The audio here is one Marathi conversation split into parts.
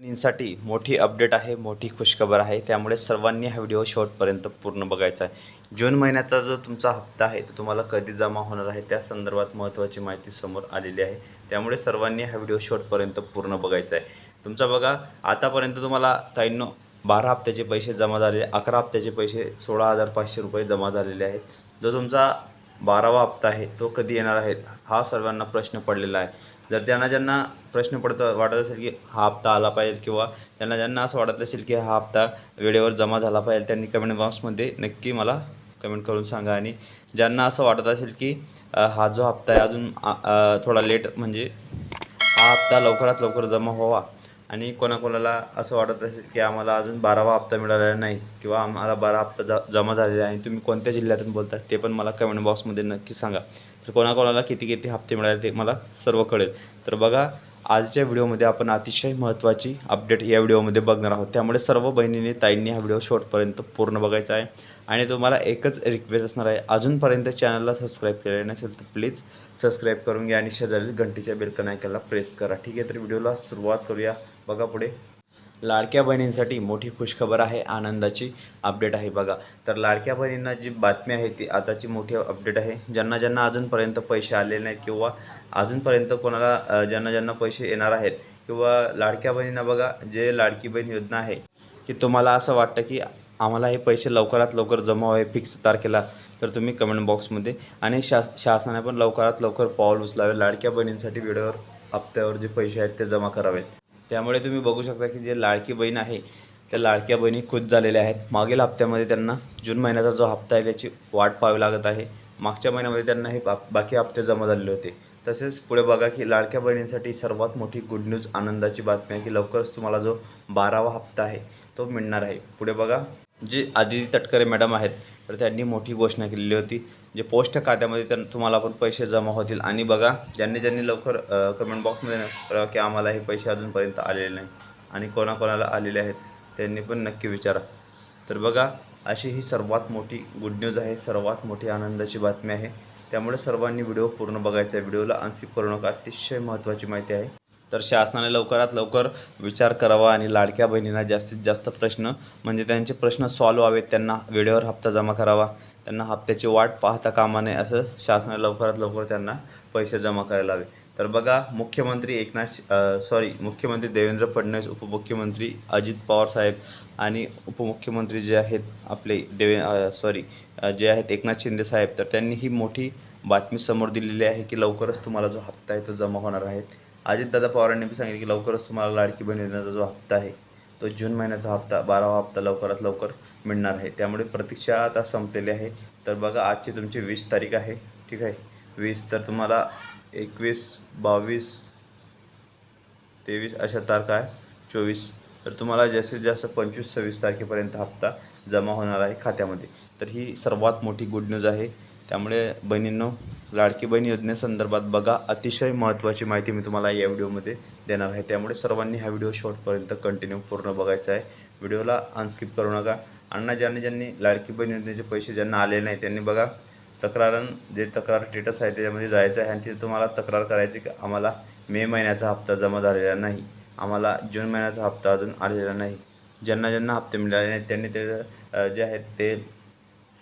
साठी मोठी अपडेट आहे मोठी खुशखबर आहे. त्यामुळे सर्वांनी हा व्हिडिओ शेवटपर्यंत पूर्ण बघायचा आहे. जून महिन्याचा जो तुमचा हप्ता आहे तो तुम्हाला कधी जमा होणार आहे त्या संदर्भात महत्त्वाची माहिती समोर आलेली आहे. त्यामुळे सर्वांनी हा व्हिडिओ शेवटपर्यंत पूर्ण बघायचा आहे. तुमचा बघा आतापर्यंत तुम्हाला ताईंनो बारा हप्त्याचे पैसे जमा झालेले अकरा हप्त्याचे पैसे सोळा हजार पाचशे रुपये जमा झालेले आहेत. जो तुमचा बारावा हप्ता आहे तो कधी येणार आहे हा सर्वांना प्रश्न पडलेला आहे. जर त्यांना ज्यांना प्रश्न पडतं वाटत असेल की हा हप्ता आला पाहिजे किंवा त्यांना ज्यांना असं वाटत असेल की हा हप्ता वेळेवर जमा झाला पाहिजे त्यांनी कमेंट बॉक्समध्ये नक्की मला कमेंट करून सांगा. आणि ज्यांना असं वाटत असेल की हा जो हप्ता आहे अजून थोडा लेट म्हणजे हा हप्ता लवकरात लवकर जमा व्हावा आणि कोणाकोणाला असं वाटत असेल की आम्हाला अजून बारावा हप्ता मिळालेला नाही किंवा आम्हाला बारा हप्ता ज जमा झालेला आहे आणि तुम्ही कोणत्या जिल्ह्यातून बोलता ते पण मला कमेंट बॉक्समध्ये नक्की सांगा. तर कोणाकोणाला किती किती हप्ते मिळाले ते मला सर्व कळेल. तर बघा आजच्या व्हिडिओमध्ये आपण अतिशय महत्त्वाची अपडेट या व्हिडिओमध्ये बघणार आहोत. त्यामुळे सर्व बहिणींनी ताईंनी हा व्हिडिओ शॉर्टपर्यंत पूर्ण बघायचा आहे. आणि तुम्हाला एकच रिक्वेस्ट असणार आहे. अजूनपर्यंत चॅनलला सबस्क्राईब केलेलं नसेल तर प्लीज सबस्क्राईब करून घ्या आणि शेजारील घंटीच्या बेलकन ऐकायला प्रेस करा. ठीक आहे तर व्हिडिओला सुरुवात करूया. बघा पुढे. लाडक्या बहिणींसाठी मोठी खुशखबर आहे आनंदाची अपडेट आहे बघा. तर लाडक्या बहिणींना जी बातमी आहे ती आताची मोठी अपडेट आहे. ज्यांना ज्यांना अजूनपर्यंत पैसे आलेले नाहीत किंवा अजूनपर्यंत कोणाला ज्यांना ज्यांना पैसे येणार आहेत किंवा लाडक्या बहिणींना बघा जे लाडकी बहीण योजना आहे की तुम्हाला असं वाटतं की आम्हाला हे पैसे लवकरात लवकर जमा व्हावे फिक्स तारखेला तर तुम्ही कमेंट बॉक्समध्ये आणि शास शासनाने पण लवकरात लवकर पाऊल उचलावे. लाडक्या बहिणींसाठी वेळेवर हप्त्यावर जे पैसे आहेत ते जमा करावेत. त्यामुळे तुम्ही बघू शकता की जे लाडकी बहीण आहे त्या लाडक्या बहिणी खुश झालेल्या आहेत. मागील हप्त्यामध्ये त्यांना जून महिन्याचा जो हप्ता आहे त्याची वाट पाहावी लागत आहे. मागच्या महिन्यामध्ये त्यांना हे बा बाकी हप्ते जमा झालेले होते. तसेच पुढे बघा की लाडक्या बहिणींसाठी सर्वात मोठी गुड न्यूज आनंदाची बातमी आहे की लवकरच तुम्हाला जो बारावा हप्ता आहे तो मिळणार आहे. पुढे बघा. जे आदिती तटकरे मॅडम आहेत तर त्यांनी मोठी घोषणा केलेली होती जे पोस्ट खात्यामध्ये त्यां तुम्हाला पण पैसे जमा होतील. आणि बघा ज्यांनी ज्यांनी लवकर कमेंट बॉक्समध्ये कळवा की आम्हाला हे पैसे अजूनपर्यंत आलेले नाही आणि कोणाकोणाला आलेले आहेत त्यांनी पण नक्की विचारा. तर बघा अशी ही सर्वात मोठी गुड न्यूज आहे सर्वात मोठी आनंदाची बातमी आहे. त्यामुळे सर्वांनी व्हिडिओ पूर्ण बघायचा आहे. व्हिडिओला अनस्किप करू नका. अतिशय महत्त्वाची माहिती आहे. तर शासनाने लवकरात लवकर विचार करावा आणि लाडक्या बहिणींना जास्तीत जास्त प्रश्न म्हणजे त्यांचे प्रश्न सॉल्व व्हावेत त्यांना वेळेवर हप्ता जमा करावा त्यांना हप्त्याची वाट पाहता कामा नये असं शासनाने लवकरात लवकर त्यांना पैसे जमा करायला हवे. तर बघा मुख्यमंत्री एकनाथ सॉरी मुख्यमंत्री देवेंद्र फडणवीस उपमुख्यमंत्री अजित पवार साहेब आणि उपमुख्यमंत्री जे आहेत आपले देवे सॉरी जे आहेत एकनाथ शिंदे साहेब तर त्यांनी ही मोठी बातमी समोर दिलेली आहे की लवकरच तुम्हाला जो हप्ता आहे तो जमा होणार आहे. अजितदादा पवारांनी बी सांगितले की लवकरच तुम्हाला लाडकी बहीण योजनेचा जो हप्ता आहे तो जून महिन्याचा हप्ता बारावा हप्ता लवकरात लवकर मिळणार आहे. त्यामुळे प्रतीक्षा आता संपलेली आहे. तर बघा आजची तुमची वीस तारीख आहे. ठीक आहे? वीस तर तुम्हाला एकवीस बावीस तेवीस अशा तारखा आहे. चोवीस. तर तुम्हाला जास्तीत जास्त पंचवीस सव्वीस तारखेपर्यंत हप्ता जमा होणार आहे खात्यामध्ये. तर ही सर्वात मोठी गुड न्यूज आहे. त्यामुळे बहिणींनो लाडकी बहीण योजनेसंदर्भात बघा. अतिशय महत्त्वाची माहिती मी तुम्हाला या व्हिडिओमध्ये देणार आहे. त्यामुळे सर्वांनी हा व्हिडिओ शॉर्टपर्यंत कंटिन्यू पूर्ण बघायचा आहे. व्हिडिओला अनस्किप करू नका. अण्णा ज्यांनी ज्यांनी लाडकी बहीण योजनेचे पैसे ज्यांना आले नाही त्यांनी बघा. तक्रारन जे तक्रार स्टेटस आहे त्याच्यामध्ये जायचं आहे आणि तिथे तुम्हाला तक्रार करायची की आम्हाला मे महिन्याचा हप्ता जमा झालेला नाही. आम्हाला जून महिन्याचा हप्ता अजून आलेला नाही. ज्यांना ज्यांना हप्ते मिळाले नाहीत त्यांनी ते जे आहेत ते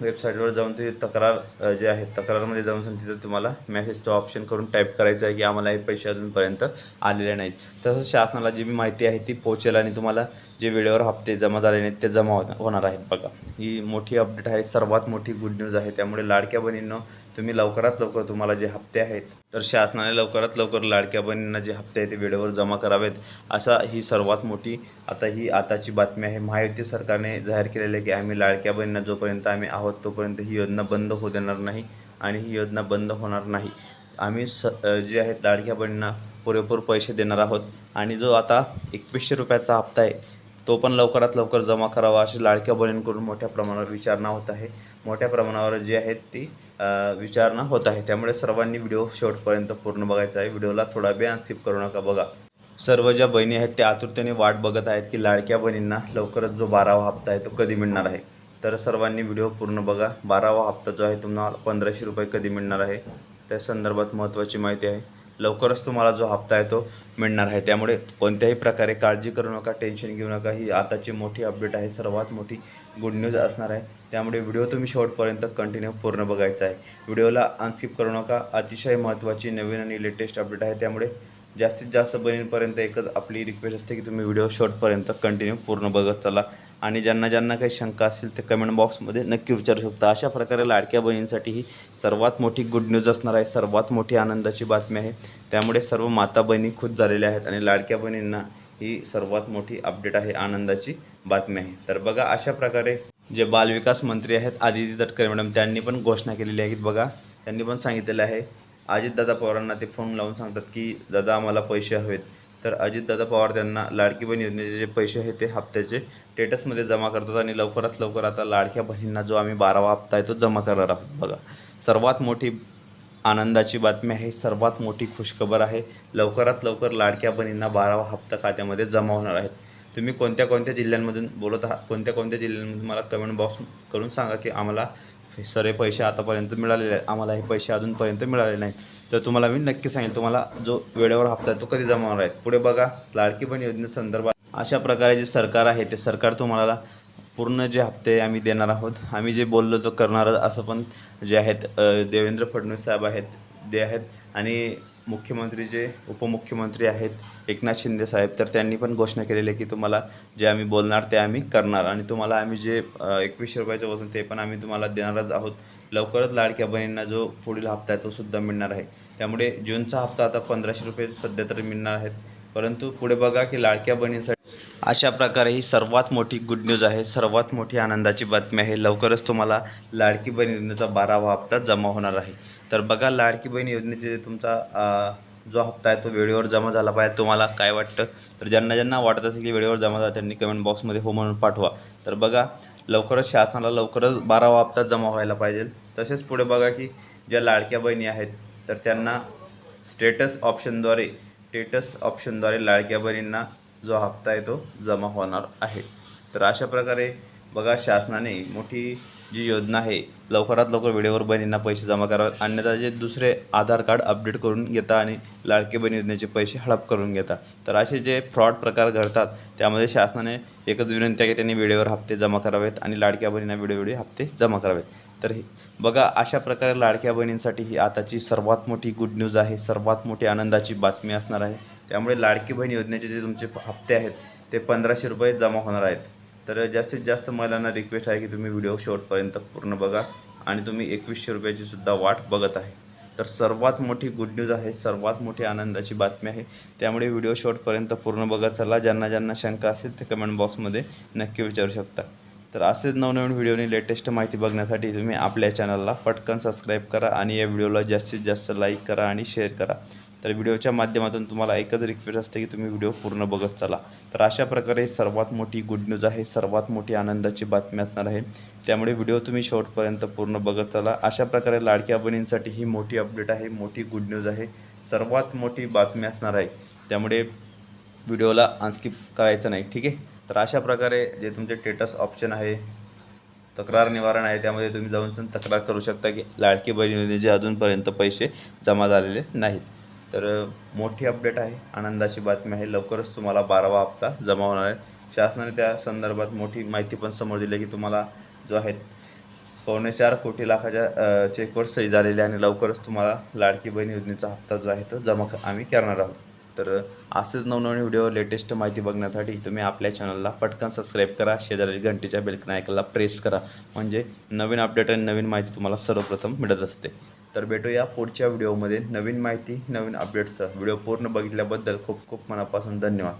वेबसाईटवर जाऊन ते तक्रार जे आहे तक्रारमध्ये जाऊन सांग तिथं तुम्हाला मेसेजचा ऑप्शन करून टाईप करायचं आहे की आम्हाला हे पैसे अजूनपर्यंत आलेले नाहीत. तसंच शासनाला जी मी माहिती आहे ती पोहोचेल आणि तुम्हाला जे वेळेवर हप्ते जमा झाले नाहीत ते जमा होणार आहेत बघा. ही मोठी अपडेट आहे सर्वात मोठी गुड न्यूज आहे. त्यामुळे लाडक्या बहिणींनो तुम्ही लवकरात लवकर तुम्हाला जे हप्ते आहेत तर शासनाने लवकरात लवकर लाडक्या बहिणींना जे हप्ते आहेत ते वेळेवर जमा करावेत असा ही सर्वात मोठी आता ही आताची बातमी आहे. महायुती सरकारने जाहीर केलेलं आहे की आम्ही लाडक्या बहिणींना जोपर्यंत आम्ही आहोत तोपर्यंत ही योजना बंद होऊ देणार नाही आणि ही योजना बंद होणार नाही. आम्ही स जे आहेत लाडक्या बहिणींना पुरेपूर पैसे देणार आहोत आणि जो आता एकवीसशे रुपयाचा हप्ता आहे तो पण लवकरात लवकर जमा करावा अशी लाडक्या बहिणींकडून मोठ्या प्रमाणावर विचारणा होत आहे. मोठ्या प्रमाणावर जी आहेत ती विचारणा होत आहे. त्यामुळे सर्वांनी व्हिडिओ शेवटपर्यंत पूर्ण बघायचा आहे. व्हिडिओला थोडा वेळ स्किप करू नका बघा. सर्व ज्या बहिणी आहेत त्या आतुरतेने वाट बघत आहेत की लाडक्या बहिणींना लवकरच जो बारावा हप्ता आहे तो कधी मिळणार आहे? तर सर्वांनी व्हिडिओ पूर्ण बघा. बारावा हप्ता जो आहे तुम्हाला पंधराशे रुपये कधी मिळणार आहे? त्या संदर्भात महत्त्वाची माहिती आहे. लवकरच तुम्हाला जो हप्ता आहे तो मिळणार आहे. त्यामुळे कोणत्याही प्रकारे काळजी करू नका टेन्शन घेऊ नका. ही आताची मोठी अपडेट आहे सर्वात मोठी गुड न्यूज असणार आहे. त्यामुळे व्हिडिओ तुम्ही शेवटपर्यंत कंटिन्यू पूर्ण बघायचा आहे. व्हिडिओला अनस्किप करू नका. अतिशय महत्त्वाची नवीन आणि लेटेस्ट अपडेट आहे. त्यामुळे जास्तीत जास्त बहिणींपर्यंत एकच आपली रिक्वेस्ट असते की तुम्ही व्हिडिओ शॉर्टपर्यंत कंटिन्यू पूर्ण बघत चला. आणि ज्यांना ज्यांना काही शंका असतील ते कमेंट बॉक्समध्ये नक्की विचारू शकता. अशा प्रकारे लाडक्या बहिणींसाठी ही सर्वात मोठी गुड न्यूज असणार आहे. सर्वात मोठी आनंदाची बातमी आहे. त्यामुळे सर्व माता बहिणी खुश झालेल्या आहेत आणि लाडक्या बहिणींना ही सर्वात मोठी अपडेट आहे आनंदाची बातमी आहे. तर बघा अशा प्रकारे जे बालविकास मंत्री आहेत आदिती तटकरे मॅडम त्यांनी पण घोषणा केलेली आहे. बघा त्यांनी पण सांगितलेलं आहे. अजितदादा पवारांना ते फोन लावून सांगतात की दादा आम्हाला पैसे हवेत. तर अजितदादा पवार त्यांना लाडकी बहीण योजनेचे जे पैसे आहेत ते हप्त्याचे स्टेटसमध्ये जमा करतात आणि लवकरात लवकर आता लाडक्या बहिणींना जो आम्ही बारावा हप्ता आहे तो जमा करणार आहोत. बघा सर्वात मोठी आनंदाची बातमी आहे सर्वात मोठी खुशखबर आहे लवकरात लवकर लाडक्या बहिणींना बारावा हप्ता खात्यामध्ये जमा होणार आहेत. तुम्ही कोणत्या कोणत्या जिल्ह्यांमधून बोलत आहात? कोणत्या कोणत्या जिल्ह्यांमधून मला कमेंट बॉक्स करून सांगा की आम्हाला हे पैसे आतापर्यंत मिळालेले आहेत. आम्हाला हे पैसे अजूनपर्यंत मिळाले नाहीत. तर तुम्हाला मी नक्की सांगेल तुम्हाला जो वेळेवर हप्ता आहे तो कधी जमा होणार आहे? पुढे बघा लाडकी बहीण योजनेसंदर्भात अशा प्रकारे जे सरकार आहे ते सरकार तुम्हाला पूर्ण जे हप्ते आम्ही देणार आहोत. आम्ही जे बोललो तो करणार असं पण जे आहेत देवेंद्र फडणवीस साहेब आहेत ते आहेत आणि मुख्यमंत्री जे उपमुख्यमंत्री आहेत एकनाथ शिंदे साहेब तर त्यांनी पण घोषणा केलेली आहे की तुम्हाला जे आम्ही बोलणार ते आम्ही करणार. आणि तुम्हाला आम्ही जे एकवीसशे रुपयाचं वजन ते पण आम्ही तुम्हाला देणारच आहोत. लवकरच लाडक्या बहिणींना जो पुढील हप्ता आहे तो सुद्धा मिळणार आहे. त्यामुळे जूनचा हप्ता आता पंधराशे रुपये सध्या तरी मिळणार आहेत. परंतु पुढे बघा की लाडक्या बहिणींसाठी अशा प्रकारे ही सर्वात मोठी गुड न्यूज आहे. सर्वात मोठी आनंदाची बातमी आहे. लवकरच तुम्हाला लाडकी बहीण योजनेचा बारावा हप्ता जमा होणार आहे. तर बघा लाडकी बहीण योजनेचे तुमचा जो हप्ता आहे तो वेळेवर जमा झाला पाहिजे. तुम्हाला काय वाटतं? तर ज्यांना ज्यांना वाटत असेल की वेळेवर जमा झाला त्यांनी कमेंट बॉक्समध्ये हो म्हणून पाठवा. तर बघा लवकरच शासनाला लवकरच बारावा हप्ता जमा व्हायला पाहिजे. तसेच पुढे बघा की ज्या लाडक्या बहिणी आहेत तर त्यांना स्टेटस ऑप्शनद्वारे स्टेटस ऑप्शनद्वारे लाडक्या बहिणींना जो हप्ता आहे तो जमा होणार आहे. तर अशा प्रकारे बघा शासनाने मोठी जी योजना आहे लवकरात लवकर वेळेवर बहिणींना पैसे जमा करावेत. अन्यथा जे दुसरे आधार कार्ड अपडेट करून घेता आणि लाडके बहीण योजनेचे पैसे हडप करून घेता. तर असे जे फ्रॉड प्रकार घडतात त्यामध्ये शासनाने एकच विनंती आहे की त्यांनी वेळेवर हप्ते जमा करावेत आणि लाडक्या बहिणींना वेळोवेळी हप्ते जमा करावेत. तर हे बघा अशा प्रकारे लाडक्या बहिणींसाठी ही आताची सर्वात मोठी गुड न्यूज आहे सर्वात मोठी आनंदाची बातमी असणार आहे. त्यामुळे लाडकी बहीण योजनेचे जे तुमचे हप्ते आहेत ते पंधराशे रुपये जमा होणार आहेत. तर जास्तीत जास्त महिलांना रिक्वेस्ट आहे की तुम्ही व्हिडिओ शेवटपर्यंत पूर्ण बघा आणि तुम्ही एकवीसशे रुपयाची सुद्धा वाट बघत आहे. तर सर्वात मोठी गुड न्यूज आहे सर्वात मोठी आनंदाची बातमी आहे. त्यामुळे व्हिडिओ शॉर्टपर्यंत पूर्ण बघत चला ज्यांना ज्यांना शंका असेल ते कमेंट बॉक्समध्ये नक्की विचारू शकता. तर असेच नवनवीन व्हिडिओनी लेटेस्ट माहिती बघण्यासाठी तुम्ही आपल्या चॅनलला पटकन सबस्क्राईब करा आणि या व्हिडिओला जास्तीत जास्त लाईक करा आणि शेअर करा. तर व्हिडिओच्या माध्यमातून तुम्हाला एकच रिक्वेस्ट असते की तुम्ही व्हिडिओ पूर्ण बघत चला. तर अशा प्रकारे सर्वात मोठी गुड न्यूज आहे सर्वात मोठी आनंदाची बातमी असणार आहे. त्यामुळे व्हिडिओ तुम्ही शेवटपर्यंत पूर्ण बघत चला. अशा प्रकारे लाडक्या बहिणींसाठी ही मोठी अपडेट आहे मोठी गुड न्यूज आहे सर्वात मोठी बातमी असणार आहे. त्यामुळे व्हिडिओला अनस्किप करायचं नाही ठीक आहे? तर अशा प्रकारे जे तुमचे टेटस ऑप्शन आहे तक्रार निवारण आहे त्यामध्ये तुम्ही जाऊन सण तक्रार करू शकता की लाडकी बहीण योजनेचे अजूनपर्यंत पैसे जमा झालेले नाहीत. तर मोठी अपडेट आहे. आनंदाची बातमी आहे. लवकरच तुम्हाला बारावा हप्ता जमा होणार आहे. शासनाने त्या संदर्भात मोठी माहिती पण समोर दिली आहे की तुम्हाला जो आहे पावणे चार कोटी लाखाच्या चेकवर सही झालेली आणि लवकरच तुम्हाला लाडकी बहीण योजनेचा हप्ता जो आहे तो जमा आम्ही करणार आहोत. तर असेच नवनवीन व्हिडिओ लेटेस्ट माहिती बघण्यासाठी तुम्ही आपल्या चॅनलला पटकन सबस्क्राईब करा. शेजारी घंटीच्या बेलकन ऐकायला प्रेस करा. म्हणजे नवीन अपडेट आणि नवीन माहिती तुम्हाला सर्वप्रथम मिळत असते. तर भेटूया पुढच्या व्हिडिओमध्ये. नवीन माहिती नवीन अपडेट्सचा व्हिडिओ पूर्ण बघितल्याबद्दल खूप खूप मनापासून धन्यवाद.